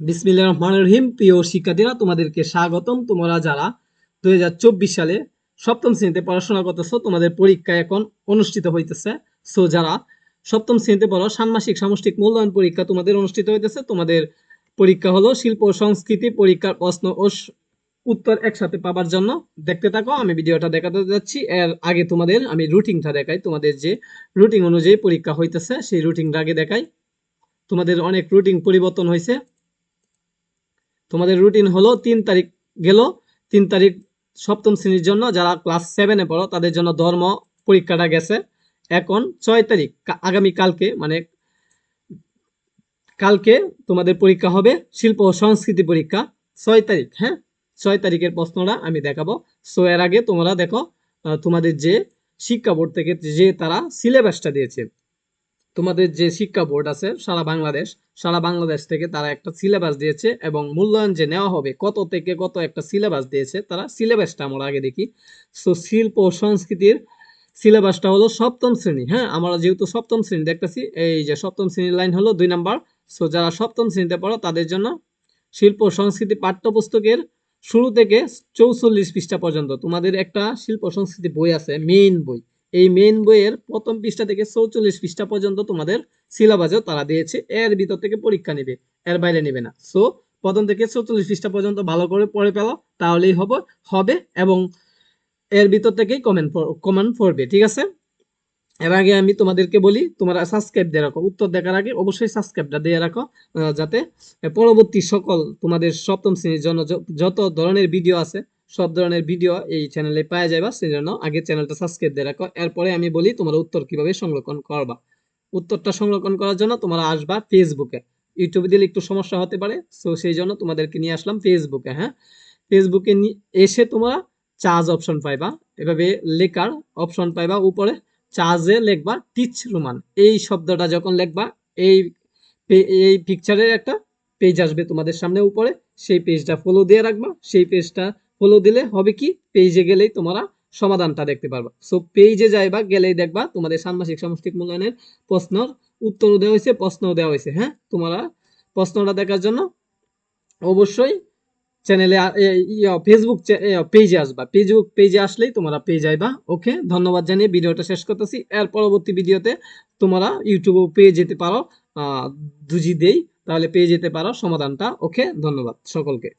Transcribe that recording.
বিসমিল্লাহ রহমান রহিম। প্রিয় শিক্ষার্থীরা, তোমাদেরকে স্বাগতম। তোমরা যারা দুই সালে সপ্তম শ্রেণীতে পড়াশোনা করতেছো, তোমাদের পরীক্ষা এখন অনুষ্ঠিত হইতেছে। সো, যারা সপ্তম শ্রেণীতে পড়ো, ষান্মাসিক সামষ্টিক মূল্যায়ন পরীক্ষা তোমাদের অনুষ্ঠিত হইতেছে। তোমাদের পরীক্ষা হলো শিল্প সংস্কৃতি পরীক্ষার প্রশ্ন ও উত্তর একসাথে পাবার জন্য। দেখতে থাকো, আমি ভিডিওটা দেখাতে যাচ্ছি। এর আগে তোমাদের আমি রুটিনটা দেখাই। তোমাদের যে রুটিন অনুযায়ী পরীক্ষা হইতেছে, সেই রুটিনটা আগে দেখাই। তোমাদের অনেক রুটিন পরিবর্তন হয়েছে তোমাদের রুটিন হলো তিন তারিখ গেল, তিন তারিখ সপ্তম শ্রেণির জন্য যারা ক্লাস সেভেনে পড়ো, তাদের জন্য ধর্ম পরীক্ষাটা গেছে। এখন ছয় তারিখ, কা- আগামী কালকে মানে কালকে তোমাদের পরীক্ষা হবে শিল্প ও সংস্কৃতি পরীক্ষা। ছয় তারিখ হ্যাঁ? ছয় তারিখের প্রশ্নটা আমি দেখাবো। সো এর আগে তোমরা দেখো তোমাদের যে শিক্ষা বোর্ড থেকে যে তারা সিলেবাসটা দিয়েছে। তোমাদের যে শিক্ষা বোর্ড আছে, সারা বাংলাদেশ সারা বাংলাদেশ থেকে তারা একটা সিলেবাস দিয়েছে এবং মূল্যায়ন যে নেওয়া হবে, কত থেকে কত একটা সিলেবাস দিয়েছে, তারা সিলেবাসটা আমরা আগে দেখি। সো শিল্প সংস্কৃতির সিলেবাসটা হলো সপ্তম শ্রেণি হ্যাঁ? আমরা যেহেতু সপ্তম শ্রেণি দেখতেছি, এই যে সপ্তম শ্রেণির লাইন হলো দুই নাম্বার। সো যারা সপ্তম শ্রেণীতে পড়ো, তাদের জন্য শিল্প সংস্কৃতি পাঠ্যপুস্তকের শুরু থেকে চৌচল্লিশ পৃষ্ঠা পর্যন্ত, তোমাদের একটা শিল্প সংস্কৃতি বই আছে মেইন বই। এই মেইন বইয়ের প্রথম পৃষ্ঠা থেকে চৌচল্লিশ পৃষ্ঠা পর্যন্ত তোমাদের সিলেবাসও তারা দিয়েছে। এর ভিতর থেকে পরীক্ষা নেবে, এর বাইরে নেবে না। সো প্রথম থেকে চৌচল্লিশ পৃষ্ঠা পর্যন্ত ভালো করে পড়ে পেল তাহলেই হবে হবে এবং এর ভিতর থেকেই কমেন্ট কমেন্ট পড়বে, ঠিক আছে? এর আগে আমি তোমাদেরকে বলি, তোমরা সাবস্ক্রাইব দিয়ে রাখো। উত্তর দেখার আগে অবশ্যই সাবস্ক্রাইবটা দিয়ে রাখো যাতে পরবর্তী সকল তোমাদের সপ্তম শ্রেণির জন্য যত ধরনের ভিডিও আছে সব ধরনের ভিডিও এই চ্যানেলে পাওয়া যাবে সেই জন্য আগে চ্যানেলটা সাবস্ক্রাইব দিয়ে রাখো। এরপরে আমি বলি তোমার উত্তর কীভাবে সংরক্ষণ করবা। উত্তরটা সংরক্ষণ করার জন্য তোমরা আসবা ফেসবুকে ইউটিউবে দিলে একটু সমস্যা হতে পারে সো সেই জন্য তোমাদেরকে নিয়ে আসলাম ফেসবুকে হ্যাঁ? ফেসবুকে এসে তোমরা চার্জ অপশন পাইবা। এভাবে লেখার অপশন পাইবা, উপরে চার্জে লেখবা টিচ রোমান এই শব্দটা যখন লিখবা, এই এই পিকচারের একটা পেজ আসবে তোমাদের সামনে উপরে। সেই পেজটা ফলো দিয়ে রাখবা। সেই পেজটা ফলো দিলে হবে কি? পেজে গেলেই তোমরা সমাধানটা দেখতে পারবা। সো পেজে যাইবা, গেলেই দেখবা তোমাদের ষান্মাসিক সামষ্টিক মূল্যায়নের প্রশ্নর উত্তরও দেওয়া হয়েছে, প্রশ্নও দেওয়া হয়েছে হ্যাঁ? তোমরা প্রশ্নটা দেখার জন্য অবশ্যই চ্যানেলে ফেসবুক পেজে আসবা। ফেসবুক পেজে আসলেই তোমরা পেয়ে যাইবা। ওকে ধন্যবাদ জানিয়ে ভিডিওটা শেষ করতেছি। এর পরবর্তী ভিডিওতে তোমরা ইউটিউবেও পেয়ে যেতে পারো দুজি দেই, তাহলে পেয়ে যেতে পারো সমাধানটা। ওকে ধন্যবাদ সকলকে।